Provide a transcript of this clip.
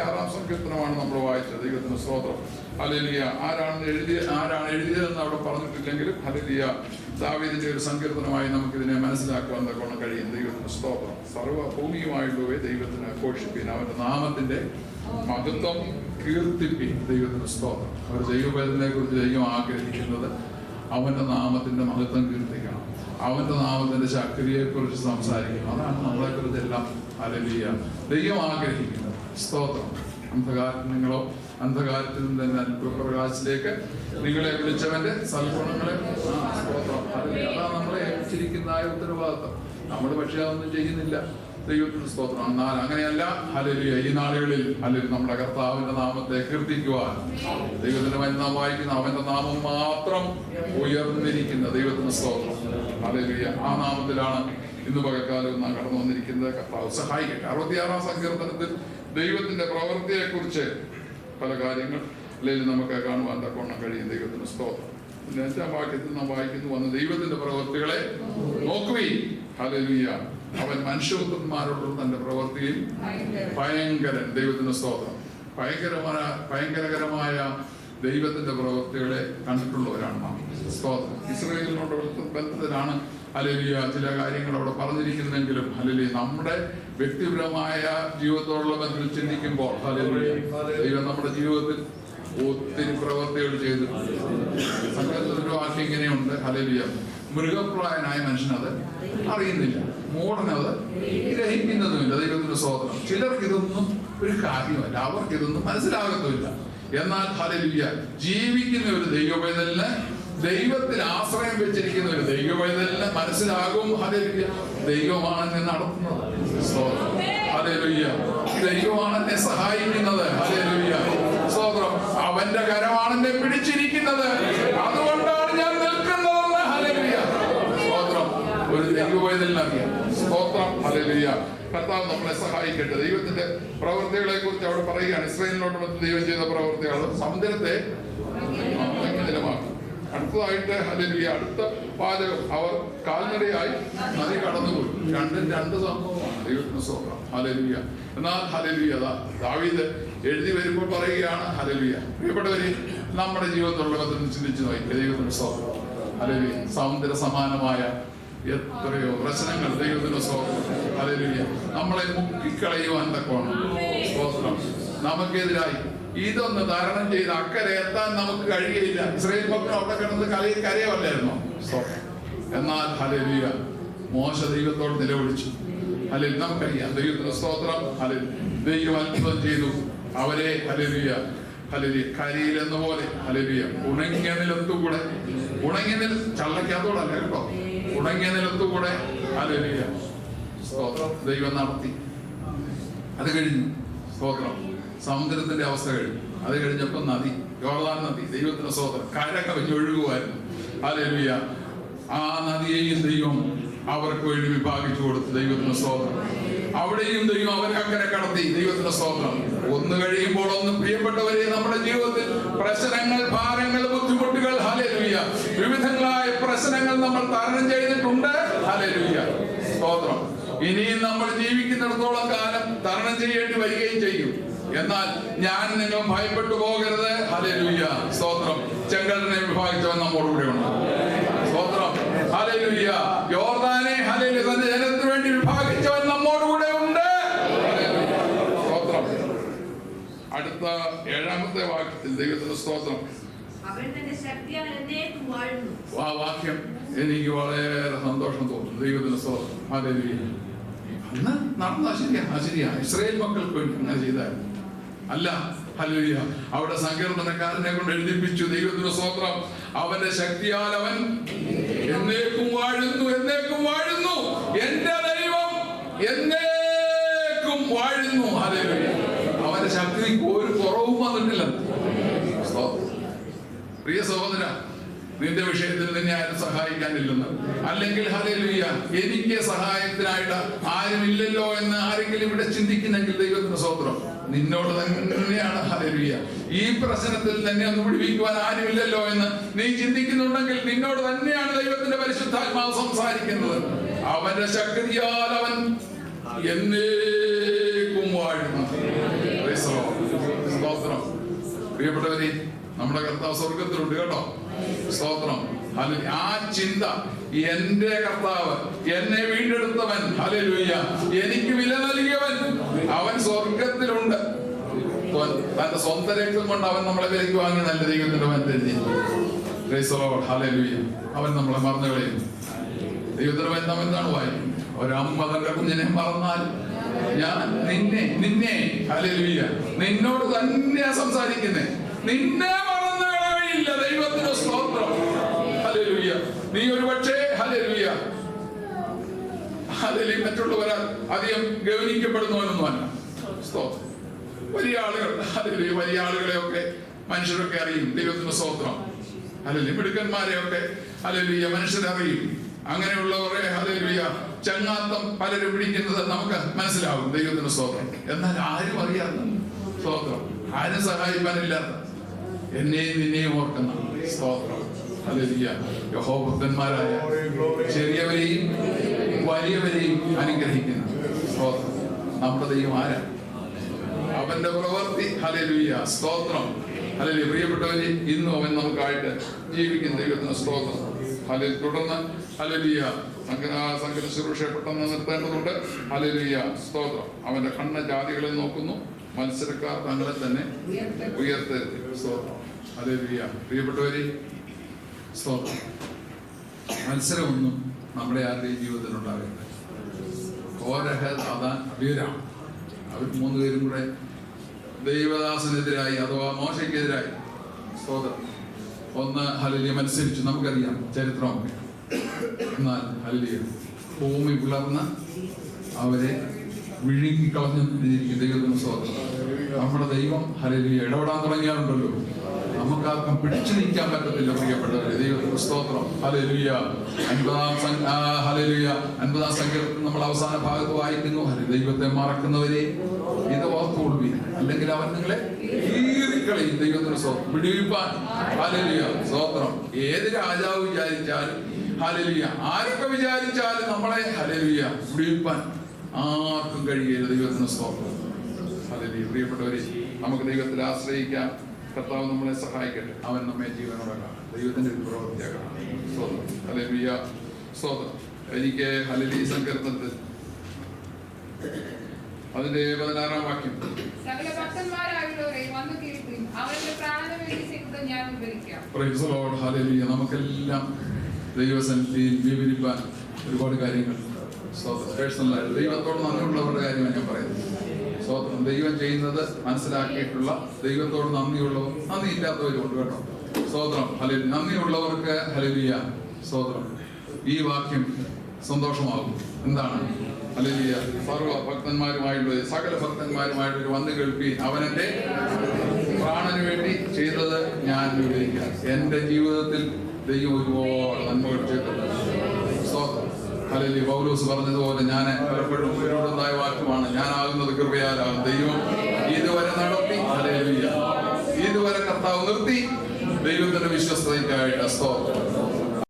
ആറാം സങ്കീർത്തനമാണ് നമ്മൾ വായിച്ചത്. ദൈവത്തിന് സ്തോത്രം. ഹലിയ ആരാണ് എഴുതിയ ആരാണ് എഴുതിയതെന്ന് അവിടെ പറഞ്ഞിട്ടില്ലെങ്കിലും ഹലിയ ദാവീദിന്റെ ഒരു സങ്കീർത്തനമായി നമുക്കിതിനെ മനസ്സിലാക്കുവാൻ തക്കോണം കഴിയും. ദൈവത്തിന് സ്തോത്രം. സർവ ഭൂമിയുമായിട്ടുള്ള ദൈവത്തിന് ഘോഷിപ്പിൻ. അവന്റെ നാമത്തിന്റെ മഹത്വം കീർത്തിപ്പിൻ. ദൈവത്തിന് സ്തോത്രം. ഒരു ദൈവവേദനയെ കുറിച്ച് ദൈവം ആഗ്രഹിക്കുന്നത് അവന്റെ നാമത്തിന്റെ മഹത്വം കീർത്തിക്കണം. അവന്റെ നാമത്തിന്റെ ശക്തിയെ കുറിച്ച് സംസാരിക്കണം. അതാണ് നമ്മളെ കുറിച്ച് എല്ലാം അലലിയ ദൈവം ആഗ്രഹിക്കുന്നത്. സ്തോത്രം. അന്ധകാരത്തിൽ നിങ്ങളോ അന്ധകാരത്തിൽ നിന്ന് തന്നെ അനുഭവപ്രകാശത്തിലേക്ക് നിങ്ങളെ വിളിച്ചവന്റെ സൽഗുണങ്ങളെ. സ്തോത്രം. ഹല്ലേലൂയ. അതാണ് നമ്മളെ ഏൽപ്പിച്ചിരിക്കുന്നതായ ഉത്തരവാദിത്വം. നമ്മൾ പക്ഷേ അതൊന്നും ചെയ്യുന്നില്ല. ദൈവത്തിന് സ്തോത്രം. എന്നാൽ അങ്ങനെയല്ല. ഹല്ലേലൂയ. ഈ നാളുകളിൽ അല്ലെങ്കിൽ നമ്മുടെ കർത്താവിന്റെ നാമത്തെ കീർത്തിക്കുവാൻ. ദൈവത്തിന്റെ മരുന്നാം വായിക്കുന്ന അവന്റെ നാമം മാത്രം ഉയർന്നിരിക്കുന്ന ദൈവത്തിന് സ്തോത്രം. അല്ലെങ്കിൽ ആ നാമത്തിലാണ് ഇന്ന് പകൽക്കാലം നാം കടന്നു വന്നിരിക്കുന്നത് കർത്താവ് സഹായിക്കട്ടെ. അറുപത്തിയാറാം സങ്കീർത്തനത്തിൽ ദൈവത്തിന്റെ പ്രവൃത്തിയെ കുറിച്ച് പല കാര്യങ്ങൾ അല്ലെങ്കിൽ നമുക്ക് കാണുവാൻ തക്കോണം കഴിയും. ദൈവത്തിന് സ്തോത്രം. അഞ്ചാം വാക്യത്തിൽ നാം വായിക്കുന്നു വന്ന ദൈവത്തിന്റെ പ്രവൃത്തികളെ നോക്കുകയും ഹല്ലേലൂയ. അവൻ മനുഷ്യപുത്രന്മാരോടുള്ള തന്റെ പ്രവൃത്തിയിൽ ഭയങ്കരൻ. ദൈവത്തിന്റെ സ്തോത്രം. ഭയങ്കരമായ ഭയങ്കരകരമായ ദൈവത്തിന്റെ പ്രവൃത്തികളെ കണ്ടിട്ടുള്ളവരാണ് നാം. സ്തോത്രം. ഇസ്രയേലിനോട് ബന്ധത്തിലാണ് അലലിയ ചില കാര്യങ്ങൾ അവിടെ പറഞ്ഞിരിക്കുന്നെങ്കിലും അലലി നമ്മുടെ വ്യക്തിപരമായ ജീവിതത്തോടുള്ള ബന്ധത്തിൽ ചിന്തിക്കുമ്പോൾ ദൈവം നമ്മുടെ ജീവിതത്തിൽ ഒത്തിരി പ്രവൃത്തികൾ ചെയ്തിട്ടുണ്ട്. സംഘത്തിൽ ഒരു വാക്യം ഇങ്ങനെയുണ്ട്. ഹലേലിയ മൃഗപ്രായനായ മനുഷ്യനത് അറിയുന്നില്ല. മൂടനത് ഗ്രഹിക്കുന്നതുമില്ല. ദൈവത്തിന്റെ സ്വതന്ത്രം ചിലർക്ക് ഇതൊന്നും ഒരു കാര്യമല്ല. അവർക്ക് ഇതൊന്നും മനസ്സിലാകത്തുമില്ല. എന്നാൽ ഹലലിയ ജീവിക്കുന്ന ഒരു ദൈവപൈതലിന് ദൈവത്തിൽ ആശ്രയം വെച്ചിരിക്കുന്ന ഒരു ദൈവപൈതലിന് മനസ്സിലാകും. ഹല്ലേലൂയ. ദൈവമാണ് എന്നെ നടത്തുന്നത്. ഹല്ലേലൂയ. ദൈവമാണ് എന്നെ സഹായിക്കുന്നത്. ഹല്ലേലൂയ. സ്തോത്രം. അവന്റെ കരമാണ് എന്നെ പിടിച്ചിരിക്കുന്നത്. അതുകൊണ്ടാണ് ഞാൻ നിൽക്കുന്നത് ഹല്ലേലൂയ. സ്തോത്രം. ഒരു ദൈവവേദനയിലാക്കിയ സ്തോത്രം. ഹല്ലേലൂയ. കർത്താവ് നമ്മളെ സഹായിക്കട്ടെ. ദൈവത്തിന്റെ പ്രവൃത്തികളെ കുറിച്ച് അവിടെ പറയുകയാണ്. ഇസ്രായേലിനോട് ദൈവം ചെയ്ത പ്രവൃത്തികൾ. സമുദ്രത്തെ അടുത്തതായിട്ട് ഈ അടുത്ത പാചകം. അവർ കാൽനടയായി നദി കടന്നുപോയി. രണ്ടും രണ്ട് സംഭവമാണ്. ദൈവത്തിന് സ്തോത്രം. ഹല്ലേലൂയ. എന്നാൽ ഹലലിയ ദാവീദ് എഴുതി വരുമ്പോൾ പറയുകയാണ് ഹലലിയ പ്രിയപ്പെട്ടവരെ നമ്മുടെ ജീവിതത്തിലുള്ള ചിന്തിച്ചു നോക്കി. ദൈവത്തിന് സ്തോത്രം. ഹലലിയ സൗന്ദര്യ സമാനമായ എത്രയോ പ്രശ്നങ്ങൾ ദൈവത്തിന്റെ സ്തോത്രം. ഹലലിയ നമ്മളെ മുക്കിക്കളയുവാൻ തക്കോണം നമുക്കെതിരായി ഇതൊന്ന് തരണം ചെയ്ത് അക്കരെ എത്താൻ നമുക്ക് കഴിയില്ല ഇസ്രയേൽ മക്കൾ അവിടെ കിടന്ന് കലയിൽ കരയല്ലായിരുന്നോ എന്നാൽ ഹല്ലേലൂയ. മോശ ദൈവത്തോട് നിലവിളിച്ചു. അല്ലെ നമുക്കറിയാം. ദൈവത്തിന്റെ സ്തോത്രം. അല്ലെ ദൈവം അത്ഭുതം ചെയ്തു. അവരെ ഹല്ലേലൂയ ഹല്ലേലൂയ കരിയിലെന്ന പോലെ ഹലലിയ ഉണങ്ങിയ നിലത്തുകൂടെ ഉണങ്ങിയ നില ചള്ളക്കകത്തോടല്ല കേട്ടോ. ഉണങ്ങിയ നിലത്തുകൂടെ ഹല്ലേലൂയ. സ്തോത്രം. ദൈവം നടത്തി. അത് കഴിഞ്ഞു. സ്തോത്രം. സമുദ്രത്തിന്റെ അവസ്ഥ കഴിഞ്ഞു. അത് കഴിഞ്ഞപ്പോ നദി യോർദാൻ നദി ദൈവത്തിന്റെ സ്തോത്രം കര കവിഞ്ഞൊഴുകുമായിരുന്നു ഹല്ലേലൂയ. ആ നദിയെയും ദൈവം അവർക്ക് വേണ്ടി വിഭാഗിച്ചു കൊടുത്തു ദൈവത്തിന്റെ സ്തോത്രം അവിടെയും ദൈവം അവരെ അങ്ങനെ കടത്തി ദൈവത്തിന്റെ സ്തോത്രം ഒന്ന് കഴിയുമ്പോൾ ഒന്ന് പ്രിയപ്പെട്ടവരെ നമ്മുടെ ജീവിതത്തിൽ പ്രശ്നങ്ങൾ ഭാരങ്ങൾ ബുദ്ധിമുട്ടുകൾ ഹല്ലേലൂയ. വിവിധങ്ങളായ പ്രശ്നങ്ങൾ നമ്മൾ തരണം ചെയ്തിട്ടുണ്ട് ഹല്ലേലൂയ. സ്തോത്രം. ഇനിയും നമ്മൾ ജീവിക്കുന്നിടത്തോളം കാലം തരണം ചെയ്യേണ്ടി വരികയും ചെയ്യും. എന്നാൽ ഞാൻ നിങ്ങൾ ഭയപ്പെട്ടു പോകരുത്. ഹല്ലേലൂയ. സ്തോത്രം. ചെങ്കടനെ വിഭാഗിച്ചവൻ നമ്മോട് കൂടെ ഉണ്ട് സ്തോത്രം. ഹല്ലേലൂയ. യോർദാനെ ഹല്ലേലൂയ. തന്റെ ജനത്തിന് വേണ്ടി വിഭാഗിച്ചവൻ നമ്മോട് കൂടെ ഉണ്ട് സ്തോത്രം. അടുത്ത ഏഴാമത്തെ വാക്യത്തിൽ ദൈവത്തിന്റെ സ്തോത്രം. ആ വാക്യം എനിക്ക് വളരെ സന്തോഷം തോന്നുന്നു. ദൈവത്തിന് സ്തോത്രം. ഹല്ലേലൂയ. അന്ന് നടന്ന ശരിയാ ശരിയാ ഇസ്രയേൽ മക്കൾക്ക് വേണ്ടി അങ്ങനെ ചെയ്തായിരുന്നു. അല്ല ഹല്ലേലൂയ. അവിടെ സങ്കീർത്തനക്കാരനെ കൊണ്ട് എഴുതിപ്പിച്ചു ദൈവത്തിന്റെ സ്വത്രം അവന്റെ ശക്തിയാൽ അവൻ എന്നേക്കും വാഴുന്നു എന്നേക്കും വാഴുന്നു. എന്റെ ദൈവം എന്നേക്കും വാഴുന്നു. ഹല്ലേലൂയ. അവന്റെ ശക്തി ഒരു കുറവും വന്നിട്ടില്ല. പ്രിയ സഹോദര നിന്റെ വിഷയത്തിൽ നിന്നെ ആരും സഹായിക്കാനില്ലെന്ന്. അല്ലെങ്കിൽ ഹല്ലേലൂയ എനിക്ക് സഹായത്തിനായിട്ട് ആരുമില്ലല്ലോ എന്ന് ആരെങ്കിലും ഇവിടെ ചിന്തിക്കുന്നെങ്കിൽ ദൈവത്തിന് സ്വത്രം. നിന്നോട് തന്നെയാണ് ഹല്ലേലൂയ. ഈ പ്രശ്നത്തിൽ തന്നെ ഒന്ന് പിടിപ്പിക്കുവാൻ ആരുമില്ലല്ലോ എന്ന് നീ ചിന്തിക്കുന്നുണ്ടെങ്കിൽ നിന്നോട് തന്നെയാണ് ദൈവത്തിന്റെ പരിശുദ്ധാത്മാവ് സംസാരിക്കുന്നത്. അവന്റെ ശക്തിയാൽ അവൻ എന്നേക്കും വാഴുന്നു. സ്തോത്രം. പ്രിയപ്പെട്ടവരെ നമ്മുടെ കർത്താവ് സ്വർഗത്തിലുണ്ട് കേട്ടോ. സ്തോത്രം. ആ ചിന്ത എന്റെ കർത്താവ് എന്നെ വീണ്ടെടുത്തവൻ ഹലലുയ്യ എനിക്ക് വില നൽകിയവൻ അവൻ സ്വർഗത്തിലുണ്ട് തന്റെ സ്വന്തം രക്തം കൊണ്ട് അവൻ നമ്മളെ വിലക്ക് വാങ്ങി നല്ല ദൈവത്തിന്റെ മന്ത്രി ഹല്ലേലൂയ അവൻ നമ്മളെ മറന്നു കളയും ദൈവത്തിന് വേണ്ട എന്താണ് വായി ഒരമ്മ തന്റെ കുഞ്ഞിനെ മറന്നാൽ ഞാൻ നിന്നെ നിന്നെ ഹലലുയ്യ നിന്നോട് തന്നെയാ സംസാരിക്കുന്നേ. നിന്നെ നീ ഒരു പക്ഷേ ഹല്ലേലൂയ. ഹല്ലേലൂയ മറ്റുള്ളവരാൽ അധികം ഗൗനിക്കപ്പെടുന്നവനൊന്നുമല്ല. വലിയ ആളുകൾ ഹല്ലേലൂയ വലിയ ആളുകളെയൊക്കെ മനുഷ്യരൊക്കെ അറിയും. ദൈവത്തിന്റെ സ്തോത്രം. ഹല്ലേലൂയ മിടുക്കന്മാരെയൊക്കെ ഹല്ലേലൂയ മനുഷ്യരറിയും അങ്ങനെയുള്ളവരെ ഹല്ലേലൂയ ചങ്ങാത്തം പലരും പിടിക്കുന്നത് നമുക്ക് മനസ്സിലാവും. ദൈവത്തിന്റെ സ്തോത്രം. എന്നാൽ ആരും അറിയാത്ത സ്തോത്രം. ആരും സഹായിക്കാനില്ലാത്ത. എന്നെയും നിന്നെയും ഓർക്കുന്ന സ്തോത്രം. യഹോഭക്തന്മാരായ ചെറിയവരെയും വലിയവരെയും അനുഗ്രഹിക്കുന്ന. സ്തോത്രം. നമ്മുടെ ദൈവം ആരാ? അവന്റെ പ്രവൃത്തി. ഹല്ലേലൂയ. സ്തോത്രം. ഹല്ലേലൂയ. പ്രിയപ്പെട്ടവരെ ഇന്നും അവൻ നമുക്കായിട്ട് ജീവിക്കുന്ന ദൈവത്തിന് സ്തോത്രം. ഹല്ലേലൂയ. തുടർന്ന് അലലിയ സംഘ- ആ പെട്ടെന്ന് നിർത്തേണ്ടതുണ്ട്. ഹല്ലേലൂയ. സ്തോത്രം. അവന്റെ കണ്ണ ജാതികളെ നോക്കുന്നു. മത്സരക്കാർ തങ്ങളെ തന്നെ ഉയർത്തരുത്. സ്തോത്രം. അലലിയ പ്രിയപ്പെട്ടവരെ സ്തോത്രം. മത്സരമൊന്നും നമ്മുടെ ആരുടെയും ജീവിതത്തിൽ ഉണ്ടാകരുത് കോരഹ അതാൻ അബീരാം അവർ മൂന്ന് പേരും കൂടെ ദൈവദാസനെതിരായി അഥവാ മോശയ്ക്കെതിരായി സ്തോത്രം. ഒന്ന് ഹലിയ മത്സരിച്ചു. നമുക്കറിയാം ചരിത്രമൊക്കെ എന്നാൽ ഹലിയ ഭൂമി പിളർന്ന് അവരെ വിഴുങ്ങിക്കളഞ്ഞു എന്നിരിക്കും ദൈവത്തിന് സ്തോത്രം നമ്മുടെ ദൈവം ഹലിയ ഇടപെടാൻ തുടങ്ങിയാലുണ്ടല്ലോ. നമുക്കാർക്കും പിടിച്ചു നിൽക്കാൻ പറ്റത്തില്ല പ്രിയപ്പെട്ടവരെ. ദൈവത്തിന് സ്തോത്രം. ഹലലുയ അൻപതാം ഹല്ലേലൂയ. അൻപതാം സങ്കീർത്തനം നമ്മൾ അവസാന ഭാഗത്ത് വായിക്കുന്നു. ദൈവത്തെ മറക്കുന്നവരെ ഇത് ഓർത്തുകൊള്ളുവി അല്ലെങ്കിൽ അവൻ നിങ്ങളെ കീറിക്കളയും. ദൈവത്തിന് സ്തോത്രം. പിടിവിപ്പാൻ ഹല്ലേലൂയ. സ്തോത്രം. ഏത് രാജാവ് വിചാരിച്ചാലും ഹല്ലേലൂയ. ആരൊക്കെ വിചാരിച്ചാലും നമ്മളെ ഹല്ലേലൂയ വിടുവിപ്പാൻ. ആർക്കും കഴിയില്ല ദൈവത്തിന് സ്തോത്രം. ഹല്ലേലൂയ. പ്രിയപ്പെട്ടവരെ നമുക്ക് ദൈവത്തിൽ ആശ്രയിക്കാം. കർത്താവ് നമ്മളെ സഹായിക്കട്ടെ. അവൻ നമ്മെ ജീവനോടാണ് ദൈവത്തിന്റെ ഒരു പ്രവൃത്തിയാകണം സ്തോത്രം. ഹല്ലേലൂയ. സ്തോത്രം. എനിക്ക് ഹലലി സങ്കീർത്തനത്തിൽ അതിന്റെ പതിനാറാം വാക്യം. നമുക്കെല്ലാം ദൈവസന്നിധിയിൽ വിവരിപ്പാൻ ഒരുപാട് കാര്യങ്ങൾ സ്തോത്രം. പേഴ്സണലായിട്ട് ദൈവത്തോട് നന്ദിയുള്ളവരുടെ കാര്യമാണ് ഞാൻ പറയുന്നത് സ്തോത്രം. ദൈവം ചെയ്യുന്നത് മനസ്സിലാക്കിയിട്ടുള്ള ദൈവത്തോട് നന്ദിയുള്ളവർ നന്ദി ഉണ്ട് കേട്ടോ. സ്തോത്രം. ഹലി നന്ദിയുള്ളവർക്ക് ഹലിയ സ്തോത്രം. ഈ വാക്യം സന്തോഷമാകും. എന്താണ്? ഹലിയ സർവ ഭക്തന്മാരുമായിട്ടുള്ള സകല ഭക്തന്മാരുമായിട്ട് വന്ന് കേൾപ്പി അവനെന്റെ പ്രാണന് വേണ്ടി ചെയ്തത് ഞാൻ വിവരിക്കാം എന്റെ ജീവിതത്തിൽ ദൈവം ഒരുപാട് നന്മകൾ ചെയ്തിട്ടുണ്ട്. സ്തോത്രം. ഹല്ലേലൂയ. പൗലോസ് പറഞ്ഞതുപോലെ ഞാൻ പലപ്പോഴും ഒരുപാടുണ്ടായ വാക്കുമാണ് ഞാനാകുന്നത് കൃപയാലാണ്. ദൈവം ഇതുവരെ നടത്തി. ഇതുവരെ കർത്താവ് നിർത്തി. ദൈവത്തിന്റെ വിശ്വസ്തയ്ക്കായിട്ട് സ്തോത്രം.